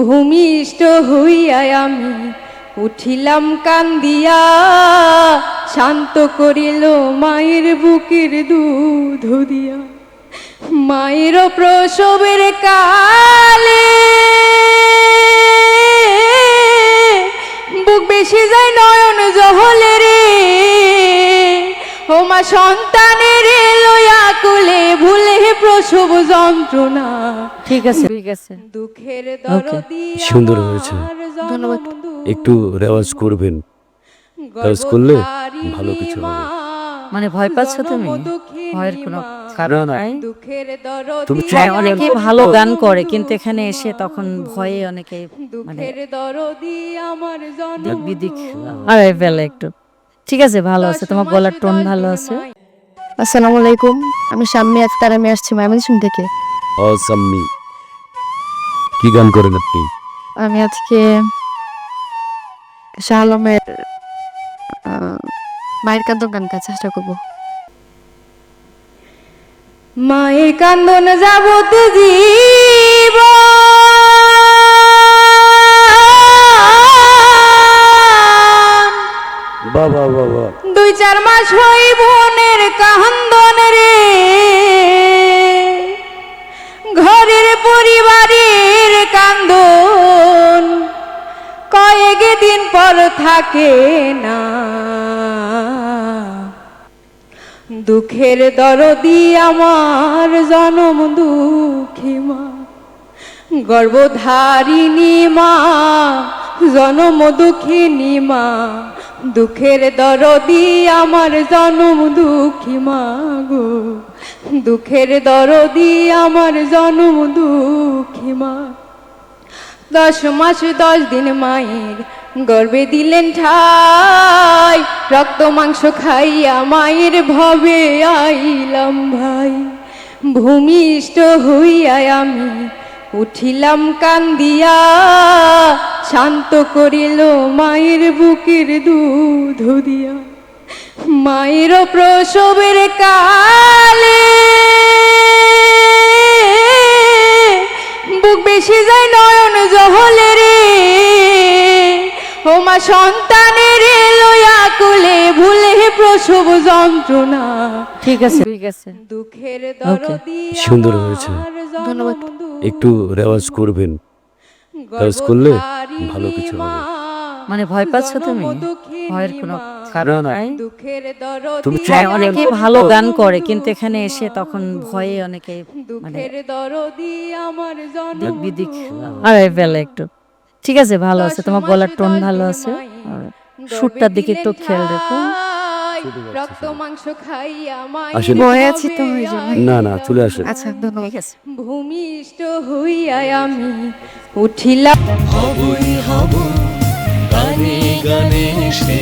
ভূমিষ্ঠ হইয়া আমি উঠিলাম কান্দিয়া, শান্ত করিল মায়ের বুকের দুধ দিয়া। মায়ের প্রসবের কালে বুক বেশি যায় নয়ন জহলে রে। ও মা সন্তানের কুলে ভুলে প্রসব যন্ত্রণা। ঠিক আছে। ঠিক আছে। দুঃখের দরদি সুন্দর হয়েছে। ধন্যবাদ। একটু রেওয়াজ করবেন। রেওয়াজ করলে ভালো কিছু হবে। মানে ভয় পাচ্ছ তুমি? ভয়ের কোনো কারণ। নাই? তুমি হ্যাঁ অনেকে ভালো গান করে কিন্তু এখানে এসে তখন ভয়ে অনেকে মানে দুঃখের দরদি আমার জন্ম দিক বিদিক। আরে ফেলে একটু। ঠিক আছে ভালো আছে। তোমার গলার টোন ভালো আছে? আসসালামু আলাইকুম। আমি সামনে আছি তার আমি আসছি ময়মনসিং থেকে ও সাম্মি কি গান করেন আপনি? আমি আজকে শাহ আলমের আহ, মায়ের কান্দ গান গাওয়ার চেষ্টা করব। মায়ের কান্দন যাবতে জীব দুই চার মাস হই বোনের কান্দন রে। ঘরের পরিবারের কান্দন কয়েক দিন পর থাকে না। দুঃখের দরদি আমার জনম দুঃখী মা। গর্ভধারিণী মা, জনম দুঃখিনী মা। দুঃখের দরদি আমার জনম দুঃখী মা গো। দুঃখের দরদি আমার জনম দুঃখী মা। দশ মাস, দশ দিন মায়ের গর্বে দিলেন ঠাই। রক্ত, মাংস খাইয়া মায়ের ভবে আইলাম ভাই। ভূমিষ্ঠ হইয়া আমি উঠিলাম কান্দিয়া শান্ত করিল মায়ের বুকের দুধ দিয়া। মায়ের প্রসবের কালে বুক বেশি যায় নয়ন জহলে রে। ও মা সন্তানের লইয়া কুলে ভুলে প্রসব যন্ত্রণা। ঠিক আছে। ঠিক আছে। দুঃখের দরদি সুন্দর হয়েছে। ধন্যবাদ। একটু রেওয়াজ করবেন। রেওয়াজ করলে ভালো কিছু হবে। মানে ভয় পাচ্ছ তুমি? ভয়ের কোনো কারণ নাই? দুঃখের দরদি তুমি হ্যাঁ অনেকে ভালো গান করে কিন্তু এখানে এসে তখন ভয়ে অনেকে মানে দুঃখের দরদি আমার জনম দিক বিদিক আরে ফেলে একটু। ঠিক আছে ভালো আছে। তোমার গলার টোন ভালো আছে? আর সুরটার দিকে একটু খেয়াল রেখো। রক্ত মাংস খাইয়া আসেন। ভয়ে আছি তো ওই জন্য না না চলে আসেন। আচ্ছা ধন্যবাদ। ঠিক আছে ভূমিষ্ঠ হইয়া আমি উঠিলাম। হবই হব গানে গানে সে